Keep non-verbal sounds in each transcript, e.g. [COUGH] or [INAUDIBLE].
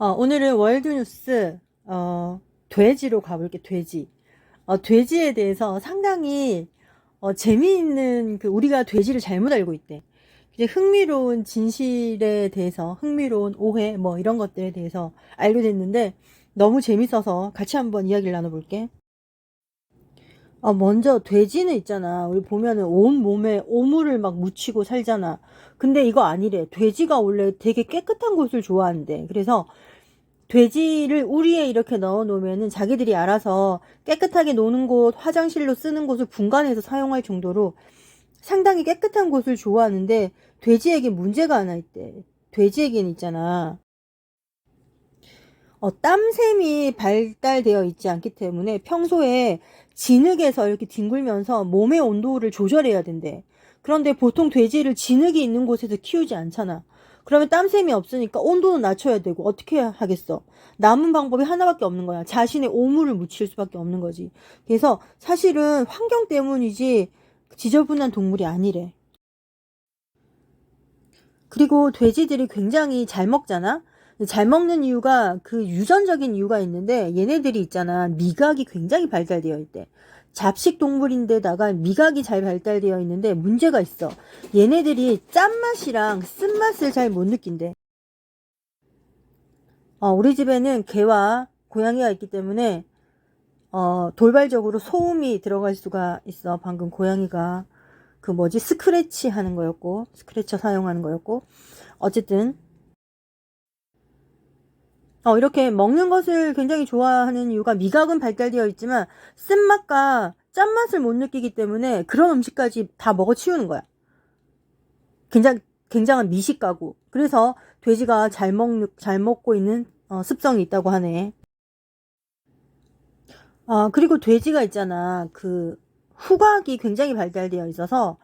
어, 오늘은 월드뉴스 어, 돼지로 가볼게 돼지. 어, 돼지에 대해서 상당히 어, 재미있는 그 우리가 돼지를 잘못 알고 있대. 이제 흥미로운 진실에 대해서 흥미로운 오해 뭐 이런 것들에 대해서 알게 됐는데 너무 재밌어서 같이 한번 이야기를 나눠볼게. 어, 먼저 돼지는 있잖아. 우리 보면은 온 몸에 오물을 막 묻히고 살잖아. 근데 이거 아니래. 돼지가 원래 되게 깨끗한 곳을 좋아한대. 그래서 돼지를 우리에 이렇게 넣어 놓으면은 자기들이 알아서 깨끗하게 노는 곳, 화장실로 쓰는 곳을 분간해서 사용할 정도로 상당히 깨끗한 곳을 좋아하는데 돼지에게 문제가 하나 있대. 돼지에게는 있잖아. 어, 땀샘이 발달되어 있지 않기 때문에 평소에 진흙에서 이렇게 뒹굴면서 몸의 온도를 조절해야 된대. 그런데 보통 돼지를 진흙이 있는 곳에서 키우지 않잖아. 그러면 땀샘이 없으니까 온도는 낮춰야 되고 어떻게 하겠어? 남은 방법이 하나밖에 없는 거야. 자신의 오물을 묻힐 수밖에 없는 거지. 그래서 사실은 환경 때문이지 지저분한 동물이 아니래. 그리고 돼지들이 굉장히 잘 먹잖아? 잘 먹는 이유가 그 유전적인 이유가 있는데 얘네들이 있잖아. 미각이 굉장히 발달되어 있대. 잡식 동물인데다가 미각이 잘 발달되어 있는데 문제가 있어. 얘네들이 짠맛이랑 쓴맛을 잘 못 느낀대. 어, 우리 집에는 개와 고양이가 있기 때문에 어, 돌발적으로 소음이 들어갈 수가 있어. 방금 고양이가 그 뭐지 스크래치 하는 거였고 스크래처 사용하는 거였고 어쨌든 어, 이렇게 먹는 것을 굉장히 좋아하는 이유가 미각은 발달되어 있지만 쓴맛과 짠맛을 못 느끼기 때문에 그런 음식까지 다 먹어 치우는 거야. 굉장히 굉장한 미식가고. 그래서 돼지가 잘 먹, 잘 먹고 있는 어, 습성이 있다고 하네. 아, 그리고 돼지가 있잖아. 그 후각이 굉장히 발달되어 있어서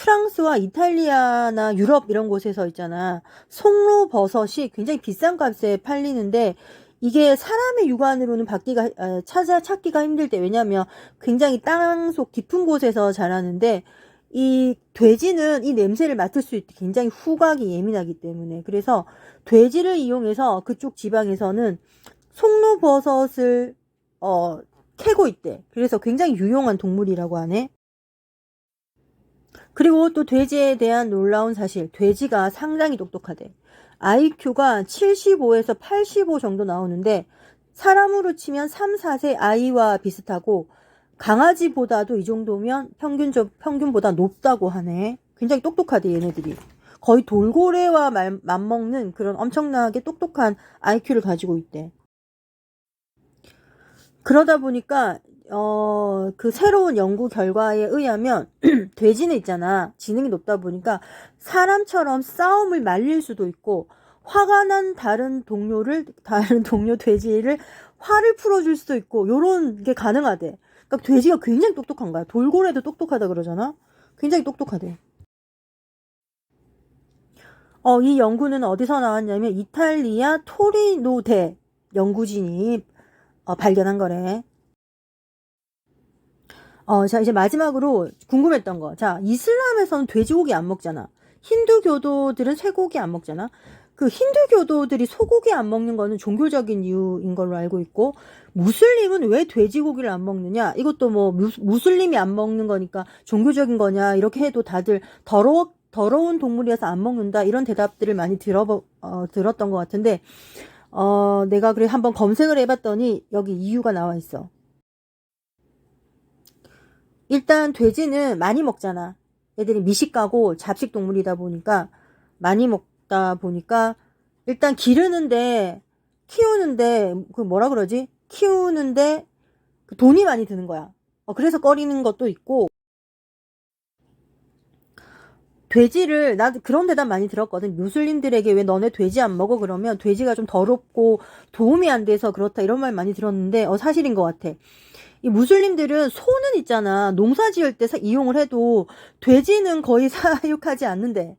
프랑스와 이탈리아나 유럽 이런 곳에서 있잖아. 송로 버섯이 굉장히 비싼 값에 팔리는데 이게 사람의 육안으로는 받기가 아, 찾아 찾기가 힘들 때 왜냐하면 굉장히 땅속 깊은 곳에서 자라는데 이 돼지는 이 냄새를 맡을 수 있게 굉장히 후각이 예민하기 때문에 그래서 돼지를 이용해서 그쪽 지방에서는 송로버섯을 어 캐고 있대. 그래서 굉장히 유용한 동물이라고 하네. 그리고 또 돼지에 대한 놀라운 사실, 돼지가 상당히 똑똑하대. IQ가 75에서 85 정도 나오는데 사람으로 치면 3, 4세 아이와 비슷하고 강아지보다도 이 정도면 평균 평균보다 높다고 하네. 굉장히 똑똑하대 얘네들이. 거의 돌고래와 말, 맞먹는 그런 엄청나게 똑똑한 IQ를 가지고 있대. 그러다 보니까 어, 그 새로운 연구 결과에 의하면 [CLEARS THROAT] 돼지는 있잖아. 지능이 높다 보니까 사람처럼 싸움을 말릴 수도 있고 화가 난 다른 동료를 [LAUGHS] 다른 동료 돼지를 화를 풀어줄 수도 있고 요런 게 가능하대. 그러니까 돼지가 굉장히 똑똑한 거야. 돌고래도 똑똑하다 그러잖아. 굉장히 똑똑하대. 어, 이 연구는 어디서 나왔냐면 이탈리아 토리노대 연구진이 어, 발견한 거래. 어, 자, 이제 마지막으로 궁금했던 거. 자, 이슬람에서는 돼지고기 안 먹잖아. 힌두교도들은 쇠고기 안 먹잖아. 그 힌두교도들이 소고기 안 먹는 거는 종교적인 이유인 걸로 알고 있고, 무슬림은 왜 돼지고기를 안 먹느냐? 이것도 뭐, 무슬림이 안 먹는 거니까 종교적인 거냐? 이렇게 해도 다들 더러워, 더러운 동물이어서 안 먹는다. 이런 대답들을 많이 들어, 어, 들었던 것 같은데, 어, 내가 그래 한번 검색을 해봤더니 여기 이유가 나와 있어. 일단 돼지는 많이 먹잖아. 애들이 미식가고 잡식 동물이다 보니까 많이 먹다 보니까 일단 기르는데 키우는데 그 뭐라 그러지? 키우는데 그 돈이 많이 드는 거야. 어, 그래서 꺼리는 것도 있고 돼지를 나도 그런 대답 많이 들었거든. 무슬림들에게 왜 너네 돼지 안 먹어 그러면 돼지가 좀 더럽고 도움이 안 돼서 그렇다 이런 말 많이 들었는데 어 사실인 것 같아. 이 무슬림들은 소는 있잖아. 농사 지을 때 이용을 해도 돼지는 거의 [LAUGHS] 사육하지 않는데.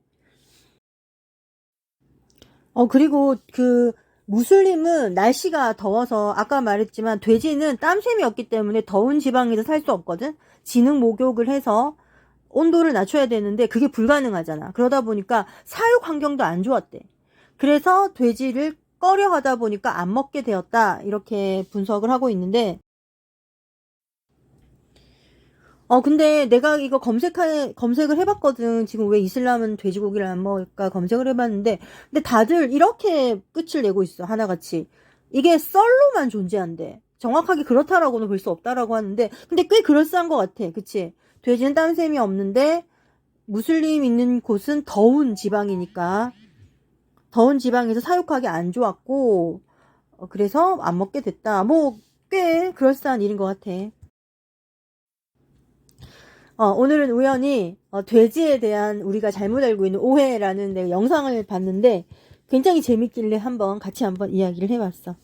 어, 그리고 그 무슬림은 날씨가 더워서 아까 말했지만 돼지는 땀샘이 없기 때문에 더운 지방에서 살 수 없거든. 진흙 목욕을 해서 온도를 낮춰야 되는데 그게 불가능하잖아. 그러다 보니까 사육 환경도 안 좋았대. 그래서 돼지를 꺼려 하다 보니까 안 먹게 되었다. 이렇게 분석을 하고 있는데, 어, 근데 내가 이거 검색해, 검색을 해봤거든. 지금 왜 이슬람은 돼지고기를 안 먹을까 검색을 해봤는데, 근데 다들 이렇게 끝을 내고 있어. 하나같이. 이게 썰로만 존재한대. 정확하게 그렇다라고는 볼 수 없다라고 하는데, 근데 꽤 그럴싸한 것 같아. 그치? 돼지는 땀샘이 없는데, 무슬림 있는 곳은 더운 지방이니까, 더운 지방에서 사육하기 안 좋았고, 어, 그래서 안 먹게 됐다. 뭐, 꽤 그럴싸한 일인 것 같아. 어, 오늘은 우연히 어, 돼지에 대한 우리가 잘못 알고 있는 오해라는 영상을 봤는데 굉장히 재밌길래 한번 같이 한번 이야기를 해봤어.